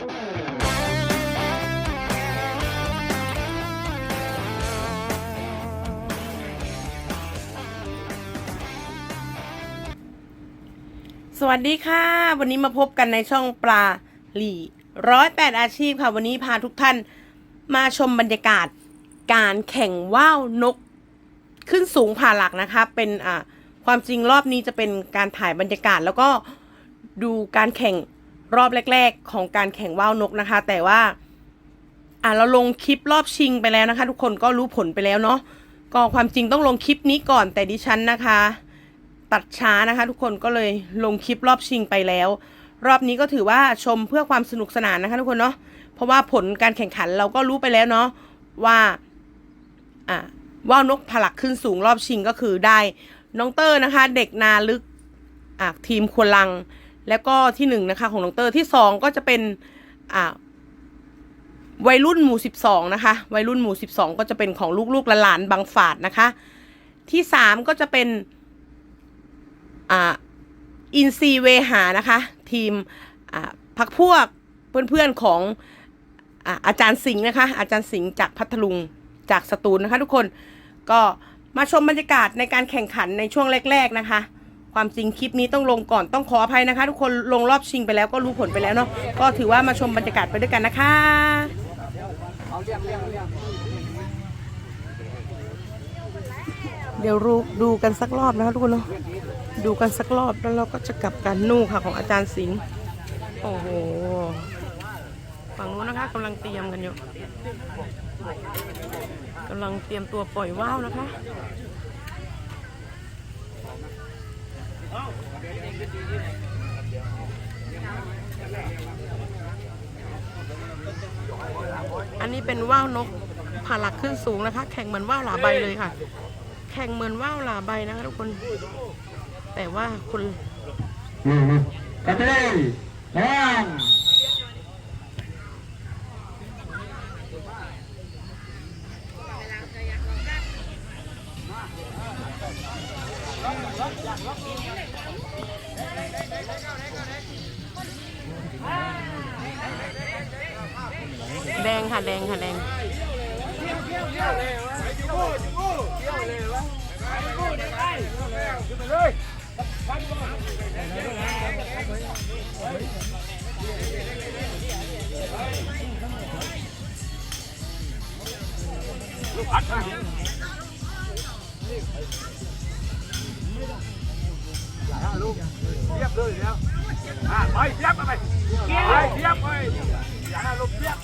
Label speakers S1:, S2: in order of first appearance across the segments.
S1: สวัสดีค่ะ วันนี้มาพบกันในช่องปลาหลี่ร้อยแปดอาชีพค่ะ วันนี้พาทุกท่านมาชมบรรยากาศการแข่งว่าวนกขึ้นสูงผ่าหลักนะคะ เป็นอ่าความจริงรอบนี้จะเป็นการถ่ายบรรยากาศแล้วก็ดูการแข่ง รอบแรก ๆ ของการแข่งว่าวนกนะคะ แต่ว่าอ่าเราลงคลิปรอบชิงไปแล้วนะคะ ทุกคนก็รู้ผลไปแล้วเนาะก็ความจริงต้องลงคลิปนี้ก่อนแต่ดิฉันนะคะ ตัดช้านะคะ ทุกคนก็เลยลงคลิปรอบชิงไปแล้ว รอบนี้ก็ถือว่าชมเพื่อความสนุกสนานนะคะ ทุกคนเนาะเพราะว่าผลการแข่งขันเราก็รู้ไปแล้วเนาะว่าอ่าว่าวนกผลักขึ้นสูงรอบชิงก็คือได้น้องเตอร์นะคะ เด็กนาลึกอ่าทีมควนลัง แล้วก็ที่หนึ่งนะคะของน้องเตอร์ที่สองก็จะเป็นอ่าวัยรุ่นหมู่สิบสองนะคะวัยรุ่นหมู่สิบสองก็จะเป็นของลูกๆหลานบางฝาดนะคะ ที่สามก็จะเป็นอ่าอินซีเวหานะคะ ทีมอ่าพักพวกเพื่อนๆของอาอาจารย์สิงห์นะคะ อาจารย์สิงห์จากพัทลุงจากสตูลนะคะทุกคนก็มาชมบรรยากาศในการแข่งขันในช่วงแรก ๆนะคะ ความจริงคลิปนี้ต้องลงก่อนต้องขออภัยนะคะ ทุกคนลงรอบชิงไปแล้วก็รู้ผลไปแล้วเนาะก็ถือว่ามาชมบรรยากาศไปด้วยกันนะคะเดี๋ยวรูดูกันสักรอบนะคะทุกคนเนาะดูกันสักรอบแล้วเราก็จะกลับกันนู่นค่ะของอาจารย์สิงห์โอ้โหฝั่งนู้นนะคะกำลังเตรียมกันอยู่กำลังเตรียมตัวปล่อยว่าวนะคะ อันนี้เป็นว่าวนกผ่าหลักขึ้นสูงนะคะ แข่งเหมือนว่าวหลาใบเลยค่ะ แข่งเหมือนว่าวหลาใบนะคะทุกคน แต่ว่าคน
S2: กระเทย แทงค่ะ
S1: แดงค่ะแดงค่ะแด ง
S3: เทียบเลยแล้วอ่าไปเทียบไปไปไปเทียบไปอย่าให้ลมเทียบ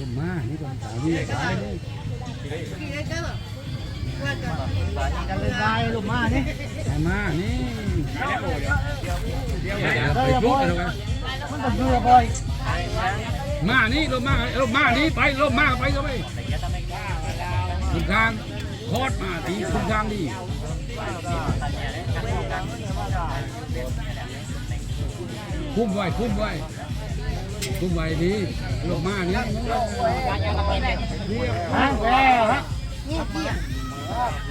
S2: ลงมานี่ก่อนสาวีสายนี่ ได้ลงมานี่มานี่ไดกันแล้วมันต้องดูบ่อยมานี่ลงมาลงมานี่ไปลงมาไปก็ไปคุณทางโคตรมาตีคุณทางดีคุ้มไว้คุ้มไว้คุ้มไว้ดีลงมานี่ฮะแล้วฮะ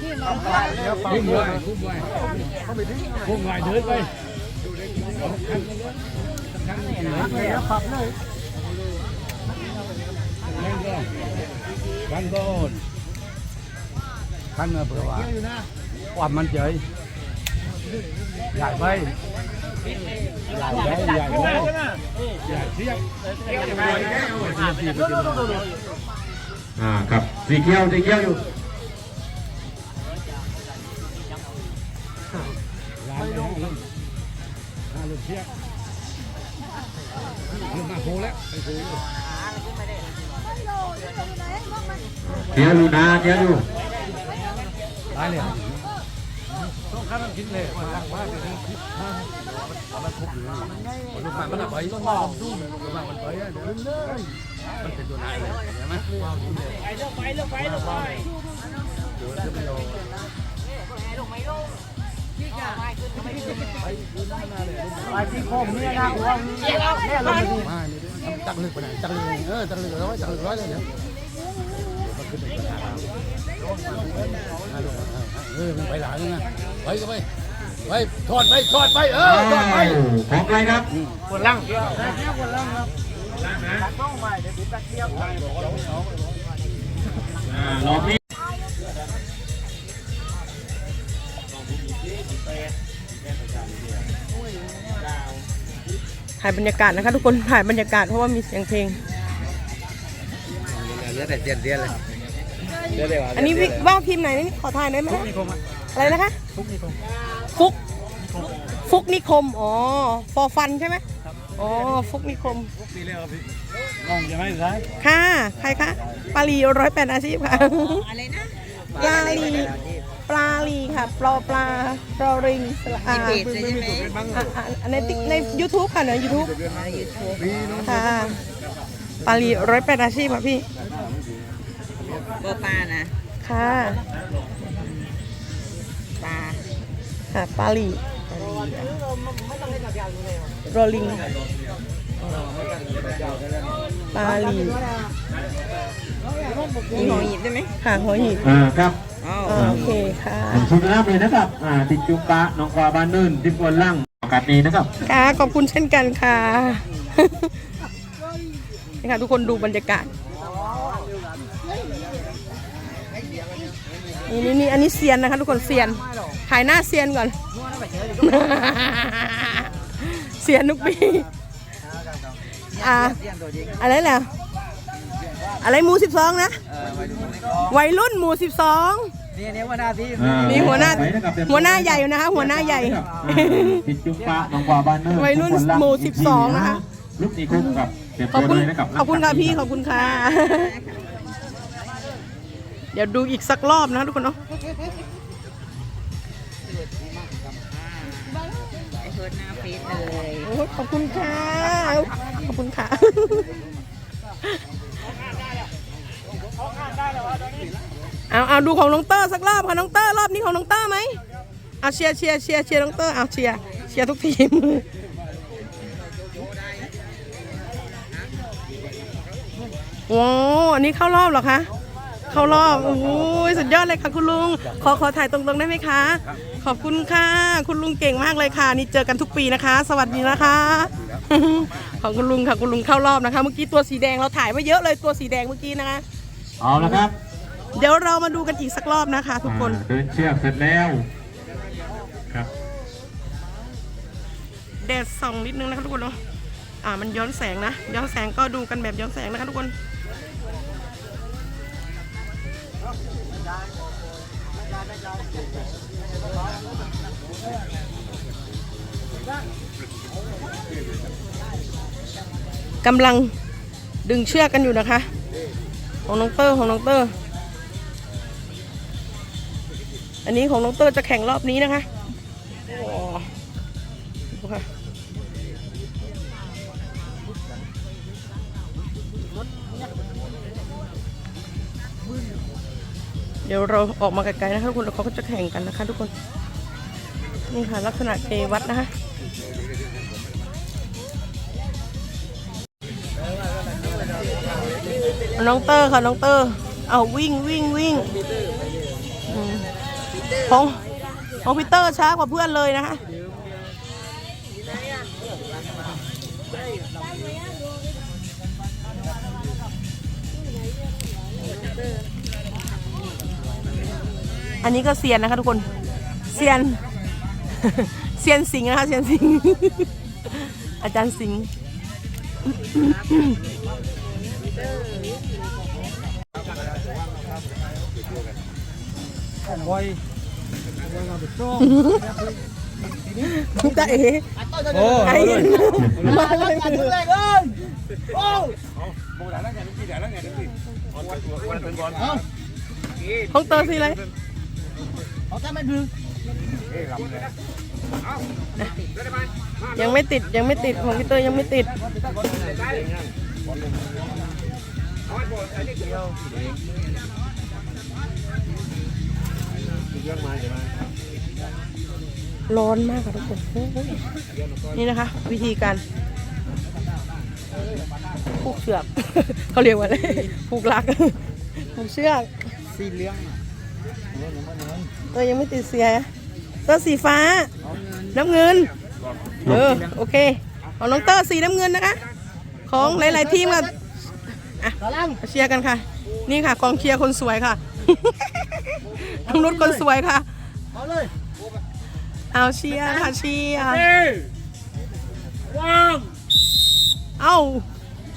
S2: พุ่งไว้พุ่งไว้พุ่งไว้เดินไปขันเลยขับเลยขันโดนขันมาเผื่อว่าความมันเฉย เทียลงมาโผล่แล้วไปโผล่
S4: เดี๋ยวดูนาเดี๋ยวดู
S2: ตายเลยต้องข้ามกินเลยมาตั้งว่าเป็นที่มันคุบอยู่ลูกมันมันไปต้องมาดูลูกมันมันไปอะเดี๋ยวเลยมันเป็นตัวนายเลยเห็นไหมไปลงไปลงไปลงไป
S3: ไไปที่โค้งเนี่ยนะว่าเนี่ยเราไม่ดี
S2: มานี่ตักลึกไปไหนตักลึกเออตักลึกร้อยตักลึกร้อยเลยเนี่ยเออมันไปหลายนะไปก็ไปไปทอดไปทอดไปเออทอดไป
S4: ของใครครับ
S3: คนล่างคนล่างครับต้องไปเดี๋ยวติดตะเกียบไป
S1: ถ่ายบรรยากาศนะคะ ทุกคนถ่ายบรรยากาศเพราะว่ามีเสียงเพลง
S2: เยอะแต่เตียนเตียนเลยเยอะเลยว่ะ
S1: อันนี้วิว่าวทีมไหนนี่ขอถ่ายได้ไหมอะไรนะคะฟุกฟุกนิคม อ๋อ ฟอฟันใช่ไหมอ๋อ ฟุกนิคม
S3: ลองจะไม่ใช่
S1: ค่ะ ใครคะ ปาลีร้อยแปดอาชีพค่ะ
S5: อะไรนะ
S1: ปลาลีปลาลีค่ะปลอปลาปลอริงสละอา
S5: ในเพจเลยใช่ไหม
S1: อะอะในติ๊กใน YouTube ค่ะใน YouTube
S5: ในยูทูบ
S1: ค่ะปลาลีร้อยแปดอาชีพค่ะพี่
S5: โบปลานะ
S1: ค่ะ
S5: ปลา
S1: ค่ะปลาลีโรลิง ปลาลี
S5: มีหอหีบได้ไหม
S1: ค่ะหัวหิน
S4: อ่าครับ
S5: อ๋อ
S1: อ่าโอเคค่ะ
S4: ผมชุดน้ำเลยนะครับ อ่า ติดจุกะน้องกวาบ้านนื่นที่บนล่างอากาศดีนะครับ
S1: ค่ะขอบคุณเช่นกันค่ะนี่ค่ะทุกคนดูบรรยากาศนี่นี่นี่อันนี้เซียนนะคะทุกคนเซียนถ่ายหน้าเซียนก่อนเซียนทุกปี อ่าอะไรแหละอะไรหมูสิบสองนะวัยรุ่นหมูสิบสอง
S3: นี่นี่ว่าหน้าที่
S4: อ่า
S1: นี่หัวหน้า
S4: ไนะครับเต็ม
S1: หัวหน้าใหญ่อยู่นะคะ หัวหน้าใหญ่
S4: อ่าติดจุกะน้องกวาบ้านนื่น
S1: วัยรุ่น
S4: ที่บล่าง
S1: หมู่
S4: อีก
S1: 12นะคะ
S4: ลูกนี้คุ้มกับเต็ม
S1: ขอบ
S4: ตัว
S1: คุณ
S4: เลยนะครับ
S1: ขอบคุณค่ะพี่ขอบคุณค่ะเดี๋ยวดูอีกสักรอบนะคะทุกคนเนาะ
S5: ไอเพิร์ดหน้าฟีดเลย
S1: โอ้ขอบคุณค่ะ ขอบคุณค่ะเอาเอาดูของน้องเตอร์สักรอบค่ะน้องเตอร์รอบนี้ของน้องเตอร์ไหมเอาเชียร์เชียร์เชียร์เชียร์น้องเตอร์เอาเชียร์เชียร์ทุกทีมว้อันนี้เข้ารอบเหรอคะ เข้ารอบโอ้ยสุดยอดเลยค่ะคุณลุง ขอขอถ่ายตรงๆได้ไหมคะ ขอบคุณค่ะ คุณลุงเก่งมากเลยค่ะ นี่เจอกันทุกปีนะคะ สวัสดีนะคะ ของคุณลุงค่ะคุณลุงเข้ารอบนะคะ เมื่อกี้ตัวสีแดงเราถ่ายไว้เยอะเลยตัวสีแดงเมื่อกี้นะคะ
S4: เอาละครับ
S1: เดี๋ยวเรามาดูกันอีกสักรอบนะคะ ทุกคน
S4: อ่าเดินเชือกเสร็จแล้วครับ
S1: แดดส่องนิดนึงนะคะทุกคนเนาะอ่ามันย้อนแสงนะ ย้อนแสงก็ดูกันแบบย้อนแสงนะคะทุกคน กำลังดึงเชือกกันอยู่นะคะ ของน้องเตอร์ของน้องเตอร์ อันนี้ของน้องเตอร์จะแข่งรอบนี้นะคะ เดี๋ยวเราออกมาไกลๆนะคะทุกคนแล้วเขาก็จะแข่งกันนะคะ ทุกคน นี่ค่ะลักษณะเทวัดนะคะน้องเตอร์ค่ะน้องเตอร์ เอาวิ่งวิ่งวิ่งของของพีเตอร์ช้ากว่าเพื่อนเลยนะคะ อันนี้ก็เซียนนะคะทุกคนเซียนเซียนสิงห์นะคะเซียนสิงห์อาจารย์สิงห์
S3: ไว้
S1: ตาเอ๋
S3: โอ้
S1: ไอ้มาเลย
S3: แรกเลยโอ้
S1: ของเตอร์สิเลย
S3: เอาแต่ไม่ดึง
S1: ยังไม่ติดยังไม่ติดของพีเตอร์ยังไม่ติด
S3: เร้
S1: อนมากค่ะทุกคนโอ้โหนี่นะคะ วิธีการผูกเชือกเขาเรียกว่าอะไรผูกลักผูกเชือก
S2: สีเหลือง
S1: เออยังไม่ติดเสียตัวสีฟ้า น้ำเงิน เออโอเคของน้องเตอร์สีน้ำเงินนะคะ ของหลาย ๆ ทีมค่ะอะเชียร์กันค่ะ นี่ค่ะกองเชียร์คนสวยค่ะน้องนุชคนสวยค่ะ
S2: เอาเลย
S1: เอาเชียร์ค่ะเชียร์
S3: ว่าง
S1: เอ้า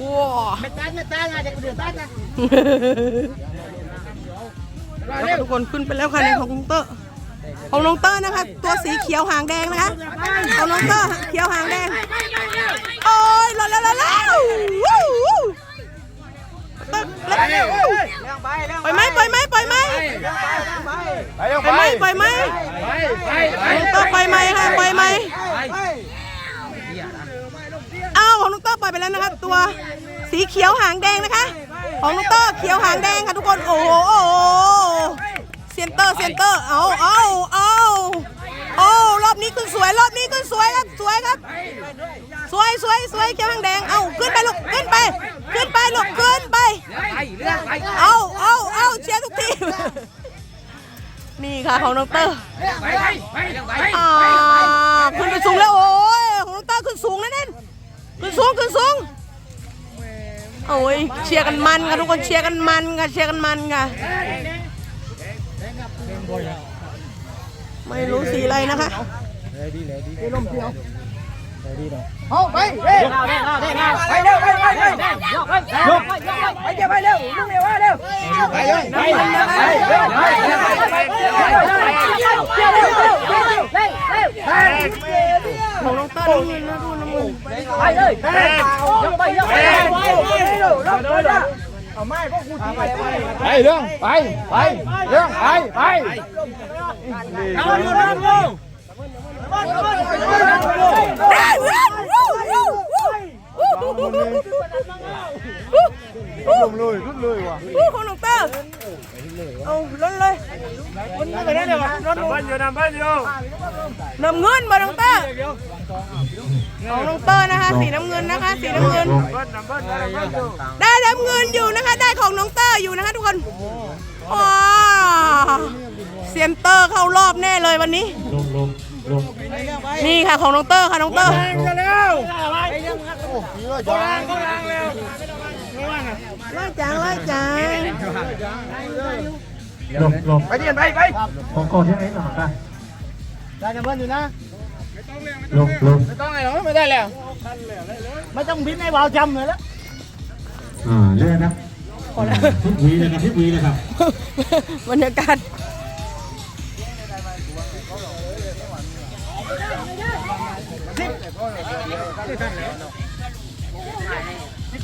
S1: ว้า
S2: ไม่ตายไม่ตายนะเด็กเดือดตายนะ
S1: แล้วค่ะ ทุกคนขึ้นไปแล้วค่ะในของน้องเตอร์ของน้องเตอร์นะคะ ตัวสีเขียวหางแดงนะคะของน้องเตอร์เขียวหางแดงโอ้ยรอแล้วรอแล้ววู้วู้เตอร์เร็วปล่อยไหมปล่อยไหมปล่อยไหม
S3: ไปเร็ว
S1: ปล่อยไหมปล่อยไหม
S3: ไปไปไป
S1: น้องเตอร์ปล่อยไหมค่ะปล่อยไหมอ้าวของน้องเตอร์ปล่อยไปแล้วนะคะตัวสีเขียวหางแดงนะคะ ของน้องเตอร์เขียวหางแดงค่ะทุกคนโอ้โหโอ้โห เซนเตอร์เซนเตอร์ เอาเอาเอาโอ้รอบนี้ขึ้นสวย รอบนี้ขึ้นสวยครับ สวยครับ สวยสวยสวยเขียวหางแดง เอาขึ้นไปลูก ขึ้นไป ขึ้นไปลูก ขึ้นไป เอาเอาเอาเชียร์ทุกทีม นี่ค่ะของน้องเตอร์อ่าขึ้นไปสูงแล้วโอ้ยของน้องเตอร์ขึ้นสูงแล้วนั่นขึ้นสูงขึ้นสูงโอ้ยเชียร์กันมันค่ะทุกคนเชียร์กันมันค่ะเชียร์กันมันค่ะ ไม่รู้สีอะไรนะคะ
S2: เอาไปเร็วไปเร็วไปเร็วไปเร็วไปเร็วไปเร็วมึงเร็วเร็วไปเลยไปไปไป
S1: ของน้องเตอร์น้ำเงินนะดูน้ำเงิน
S2: ไปเลยไปไปไปไปเอาไม้พวกกูทีไป ไป
S3: ไปเรื่องไปไปเรื่องไปไป
S2: เอาอยู่นะลูก
S1: ได้วู้วู้วู้วู้
S3: ลุเลยลุเลยว่ะ
S1: วู้ของน้องเตอร์ เอาล้นเลย
S2: ไปได้เลยวะรถ
S3: น้ำบ้านอยู่น้ำบ้านอยู่
S1: น้ำเงินมาน้องเตอร์ของน้องเตอร์นะคะ สีน้ำเงินนะคะ สีน้ำเงิน
S3: บ้านน้ำบ้านน้ำบ้านอยู่
S1: ได้น้ำเงินอยู่นะคะ ได้ของน้องเตอร์อยู่นะคะทุกคนว้าเซียนเตอร์เข้ารอบแน่เลยวันนี้นี่ค่ะของน้องเตอร์ค่ะน้องเตอร์
S3: จะเร็ว
S2: โบราณโบ ราณแล้ว
S1: ไล่จางไล่จาง
S4: หลบหลบ
S3: ไปเรียนไปไป
S4: ของกอที่ไหนหน่อยกัน
S2: ได้กันเพื่อนอยู่นะ
S4: หลบหลบ
S3: ไม่ต้องไงหรอไม่ได้แล้ว
S2: ไม่ต้องพิมพ์ให้วาวจำเลยแล้ว
S4: อ่าเรื่อยครับทุกวีนะครับทุกวีนะครับ
S1: บรรยากาศ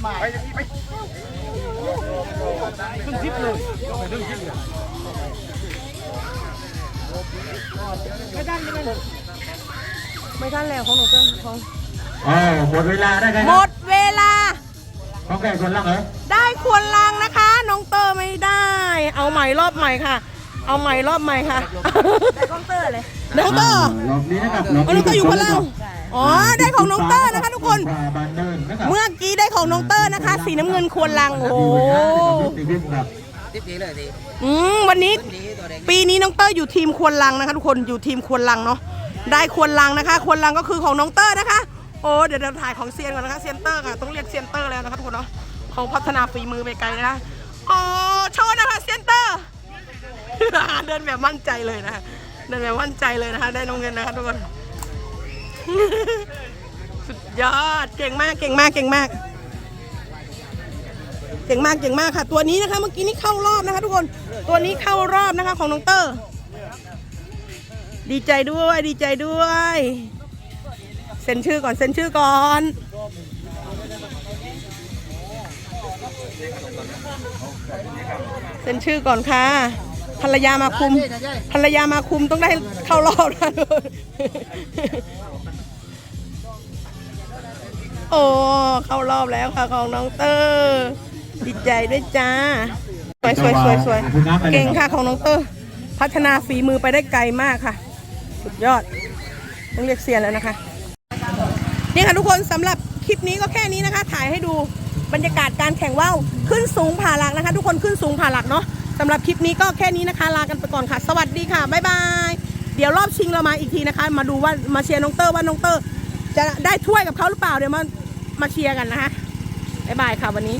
S1: ไม่ทันแล้วของหนูก็ของ
S4: อ๋อหมดเวลาได้ไง
S1: หมดเวลา
S4: ของแก่คนละเหรอ
S1: ได้ควรลังนะคะ น้องเตอร์ไม่ได้ เอาใหม่รอบใหม่ค่ะ เอาใหม่รอบใหม่ค่ะได้ของเตอร์เลยน้องเตอร์
S4: รอบนี้นะครับ
S1: เอาน้องเตอร์อยู่คนลังอ๋อได้ของน้องเตอร์นะคะทุกคน
S4: บานเดินนะครับ
S1: เมื่อกี้ได้ ของน้องเตอร์นะคะ สีน้ำเงินควรลัง โอ้โห
S4: ติวินครับ
S1: อืมวันนี้ปีนี้น้องเตอร์อยู่ทีมควรลังนะคะทุกคนอยู่ทีมควรลังเนาะได้ควรลังนะคะควรลังก็คือของน้องเตอร์นะคะ โอ้เดี๋ยวเราถ่ายของเซียนก่อนนะคะเซียนเตอร์ค่ะต้องเรียกเซียนเตอร์แล้วนะคะทุกคนเนาะเขาพัฒนาฝีมือไปไกลนะคะอ๋อโชว์นะคะเซียนเตอร์เดินแบบมั่นใจเลยนะคะเดินแบบมั่นใจเลยนะคะ ได้น้องเงินนะคะทุกคนสุดยอดเก่งมากเก่งมากเก่งมาก เก่งมากเก่งมากค่ะ ตัวนี้นะคะ เมื่อกี้นี้เข้ารอบนะคะ ทุกคนตัวนี้เข้ารอบนะคะของน้องเตอร์ ดีใจด้วยดีใจด้วยเซ็นชื่อก่อนเซ็นชื่อก่อนเซ็นชื่อก่อนค่ะ ภรรยามาคุม ภรรยามาคุมต้องได้เข้ารอบนะโอ้ เข้ารอบแล้วค่ะของน้องเตอร์ ดีใจด้วยจ้า สวยสวยสวยสวยเก่งค่ะของน้องเตอร์พัฒนาฝีมือไปได้ไกลมากค่ะ สุดยอด ต้องเรียกเซียนแล้วนะคะนี่ค่ะทุกคนสำหรับคลิปนี้ก็แค่นี้นะคะ ถ่ายให้ดูบรรยากาศการแข่งว่าวขึ้นสูงผ่าหลักนะคะ ทุกคนขึ้นสูงผ่าหลักเนาะสำหรับคลิปนี้ก็แค่นี้นะคะ ลากันไปก่อนค่ะ สวัสดีค่ะบ๊ายบายเดี๋ยวรอบชิงเรามาอีกทีนะคะ มาดูว่ามาเชียร์น้องเตอร์ว่าน้องเตอร์จะได้ถ้วยกับเขาหรือเปล่าเดี๋ยวมามาเชียร์กันนะคะบ๊ายบายค่ะวันนี้